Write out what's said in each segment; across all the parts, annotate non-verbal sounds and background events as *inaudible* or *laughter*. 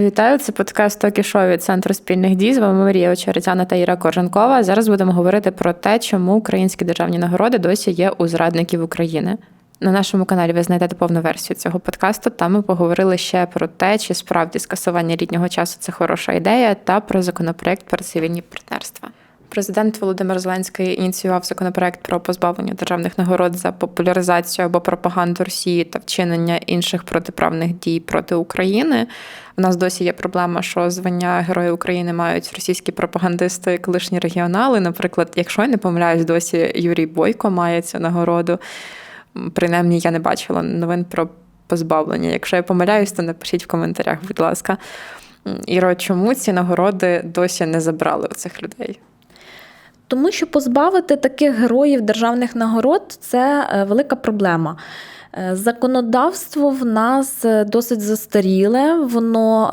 Вітаю, це подкаст «Токі Шоу» від Центру спільних дій. З вами Марія Очеретяна та Іра Корженкова. Зараз будемо говорити про те, чому українські державні нагороди досі є у зрадників України. На нашому каналі ви знайдете повну версію цього подкасту. Там ми поговорили ще про те, чи справді скасування літнього часу це хороша ідея, та про законопроект про цивільні партнерства. Президент Володимир Зеленський ініціював законопроект про позбавлення державних нагород за популяризацію або пропаганду Росії та вчинення інших протиправних дій проти України. У нас досі є проблема, що звання Герої України мають російські пропагандисти, колишні регіонали. Наприклад, якщо я не помиляюсь, досі Юрій Бойко має цю нагороду. Принаймні, я не бачила новин про позбавлення. Якщо я помиляюсь, то напишіть в коментарях, будь ласка. Іро, чому ці нагороди досі не забрали у цих людей? Тому що позбавити таких героїв державних нагород це е, велика проблема. Е, законодавство в нас е, досить застаріле, воно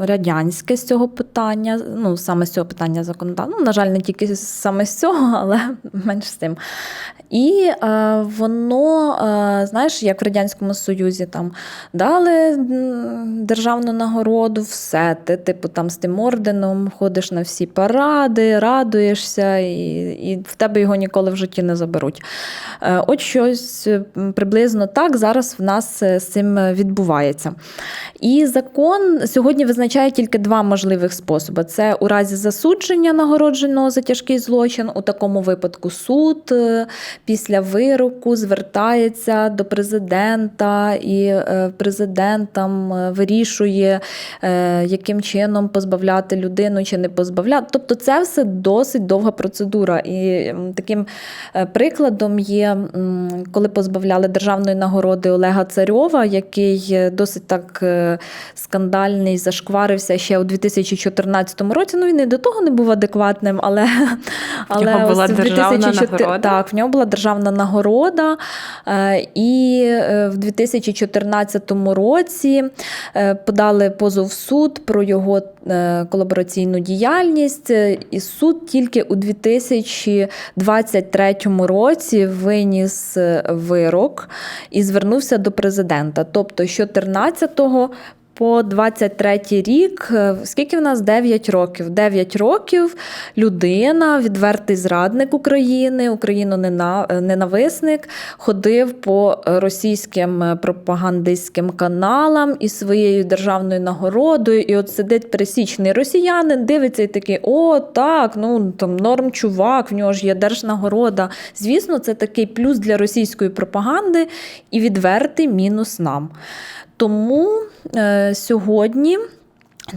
радянське з цього питання, ну саме з цього питання законодавства. Ну, на жаль, не тільки саме з цього, *laughs* але менш з тим. І воно, знаєш, як в Радянському Союзі там дали державну нагороду, все, ти, типу, там з тим орденом ходиш на всі паради, радуєшся, і, і в тебе його ніколи в житті не заберуть. От щось приблизно приблизно так зараз в нас е, з цим відбувається. І закон сьогодні визначає тільки два можливих способи: це у разі засудження нагородженого за тяжкий злочин. У такому випадку суд е, після вироку звертається до президента, і е, президент там вирішує, яким чином позбавляти людину чи не позбавляти. Тобто, це все досить довга процедура. І таким прикладом є, коли позбавляли державної державної нагороди Олега Царьова, який досить так е, скандальний, зашкварився ще у 2014 році. Ну він і до того не був адекватним, але але в нього була державна 2004... нагорода. Так, в нього була державна нагорода. Е, і е, в 2014 році подали позов в суд про його колабораційну діяльність. І суд тільки у 2023 році виніс вирок і звернувся до президента. Тобто, що 14-го по 23 рік, е, скільки в нас 9 років? 9 років людина, відвертий зрадник України, Україно-ненависник, ходив по російським е, пропагандистським каналам із своєю державною нагородою. І от сидить пересічний росіянин, дивиться і такий: о, так, ну там норм чувак, в нього ж є держнагорода. Звісно, це такий плюс для російської пропаганди і відвертий мінус нам. Тому е, сьогодні.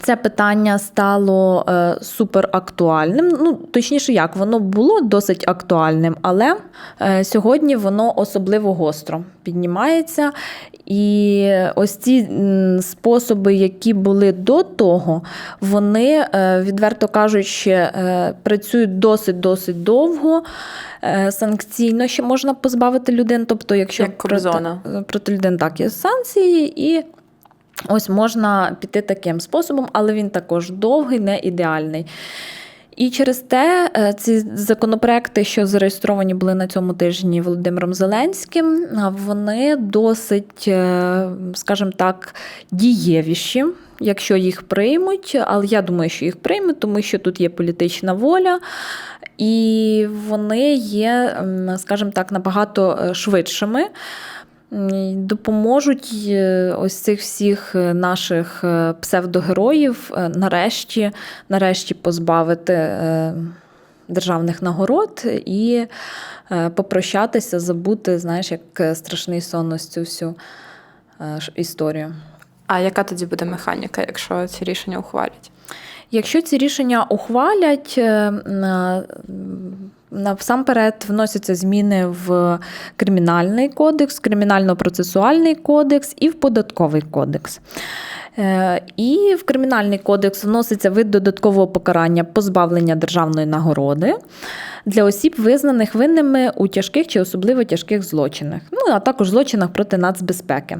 Це питання стало е, суперактуальним. Ну, точніше, як воно було досить актуальним, але е, сьогодні воно особливо гостро піднімається. І ось ці способи, які були до того, вони, е, відверто кажучи, е, працюють досить-досить довго. Е, санкційно ще можна позбавити людину. Тобто, якщо Як проти, проти людини так є санкції, і ось можна піти таким способом, але він також довгий, не ідеальний. І через те е, ці законопроекти, що зареєстровані були на цьому тижні Володимиром Зеленським, вони досить, е, скажімо так, дієвіші, якщо їх приймуть. Але я думаю, що їх приймуть, тому що тут є політична воля, і вони є, скажімо так, набагато е, швидшими допоможуть е, ось цих всіх е, наших е, псевдогероїв нарешті, нарешті позбавити державних нагород і попрощатися, забути, знаєш, як страшний сон ось цю всю історію. А яка тоді буде механіка, якщо ці рішення ухвалять? Якщо ці рішення ухвалять, Насамперед вносяться зміни в кримінальний кодекс, кримінально-процесуальний кодекс і в податковий кодекс. Е, і в кримінальний кодекс вноситься вид додаткового покарання позбавлення державної нагороди для осіб, визнаних винними у тяжких чи особливо тяжких злочинах, ну а також злочинах проти нацбезпеки.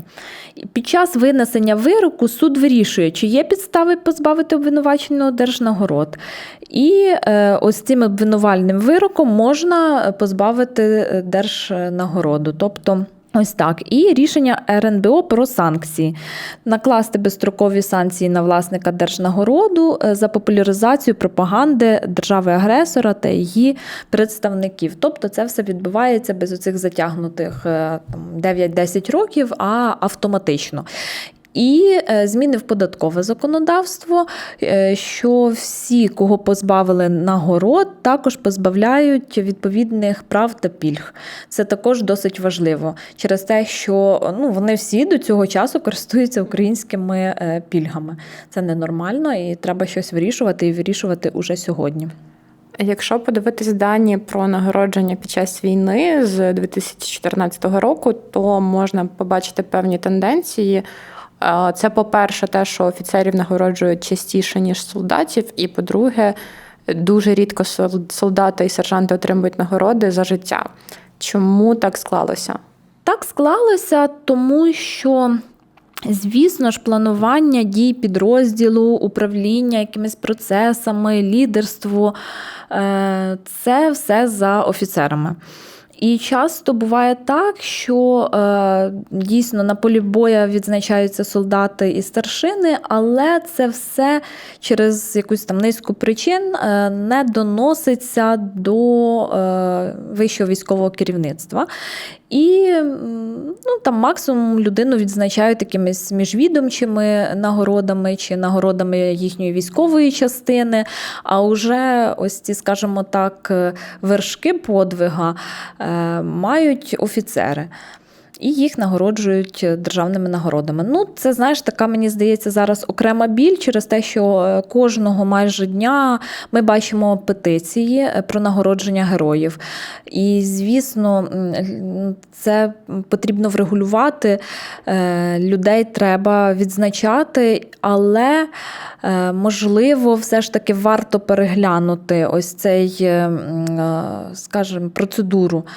Під час винесення вироку суд вирішує, чи є підстави позбавити обвинуваченого держнагород. І е, ось цим обвинувальним вироком можна позбавити держнагороду. Тобто Ось так. І рішення РНБО про санкції. Накласти безстрокові санкції на власника держнагороду е, за популяризацію пропаганди держави-агресора та її представників. Тобто це все відбувається без оцих затягнутих е, там, 9-10 років, а автоматично. І е, зміни в податкове законодавство, е, що всі, кого позбавили нагород, також позбавляють відповідних прав та пільг. Це також досить важливо через те, що ну, вони всі до цього часу користуються українськими е, пільгами. Це ненормально і треба щось вирішувати і вирішувати уже сьогодні. Якщо подивитись дані про нагородження під час війни з 2014 року, то можна побачити певні тенденції. Е, Це, по-перше, те, що офіцерів нагороджують частіше, ніж солдатів, і по-друге, дуже рідко солдати і сержанти отримують нагороди за життя. Чому так склалося? Так склалося, тому що. Звісно ж, планування дій підрозділу, управління якимись процесами, лідерство е, це все за офіцерами. І часто буває так, що е, дійсно на полі боя відзначаються солдати і старшини, але це все через якусь там низку причин е, не доноситься до е, вищого військового керівництва. І ну, там максимум людину відзначають якимись міжвідомчими нагородами чи нагородами їхньої військової частини. А вже ось ці, скажімо так, вершки подвига е, мають офіцери. І їх нагороджують державними нагородами. Ну, це знаєш, така мені здається зараз окрема біль через те, що е, кожного майже дня ми бачимо петиції е, про нагородження героїв. І, звісно, це потрібно врегулювати. Е, Людей треба відзначати, але е, можливо, все ж таки варто переглянути ось цей, е, м, е, скажімо, процедуру е,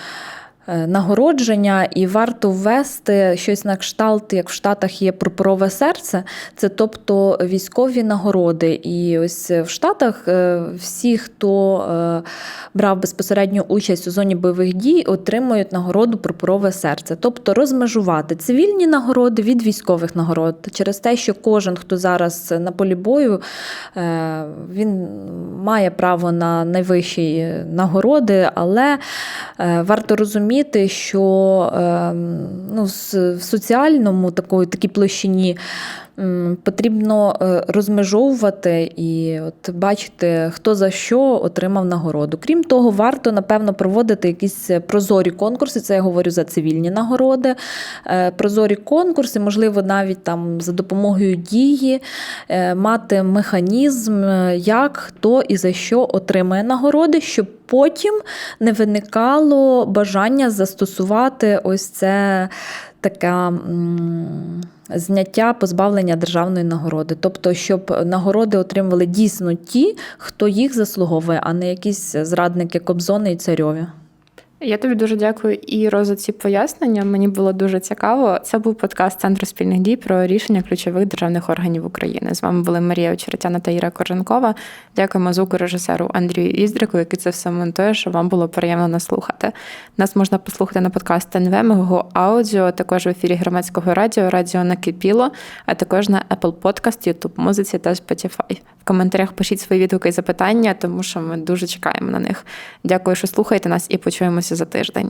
нагородження, і варто ввести щось на кшталт, як в Штатах є прапорове серце, це тобто військові нагороди. І ось в Штатах е, всі, хто е, брав безпосередню участь у зоні бойових дій, отримують нагороду прапорове серце, тобто розмежувати цивільні нагороди від військових нагород через те, що кожен, хто зараз на полі бою, е, він має право на найвищі нагороди, але е, варто розуміти, що е, ну, в соціальному такої, такій площині потрібно е, розмежовувати і от бачити, хто за що отримав нагороду. Крім того, варто, напевно, проводити якісь прозорі конкурси. Це я говорю за цивільні нагороди, е, прозорі конкурси, можливо, навіть там за допомогою дії е, мати механізм, е, як хто і за що отримає нагороди, щоб потім не виникало бажання застосувати ось це таке зняття позбавлення державної нагороди. Тобто, щоб нагороди отримували дійсно ті, хто їх заслуговує, а не якісь зрадники Кобзони і царьові. Я тобі дуже дякую, Іро, за ці пояснення. Мені було дуже цікаво. Це був подкаст Центру спільних дій про рішення ключових державних органів України. З вами були Марія Очеретяна та Іра Корженкова. Дякуємо звукорежисеру Андрію Іздрику, який це все монтує, щоб вам було приємно нас слухати. Нас можна послухати на подкаст НВ, Мого Аудіо, також в ефірі громадського радіо, радіо Накипіло, а також на Apple Podcast, YouTube Музиці та Spotify. В коментарях пишіть свої відгуки і запитання, тому що ми дуже чекаємо на них. Дякую, що слухаєте нас і почуємося за тиждень.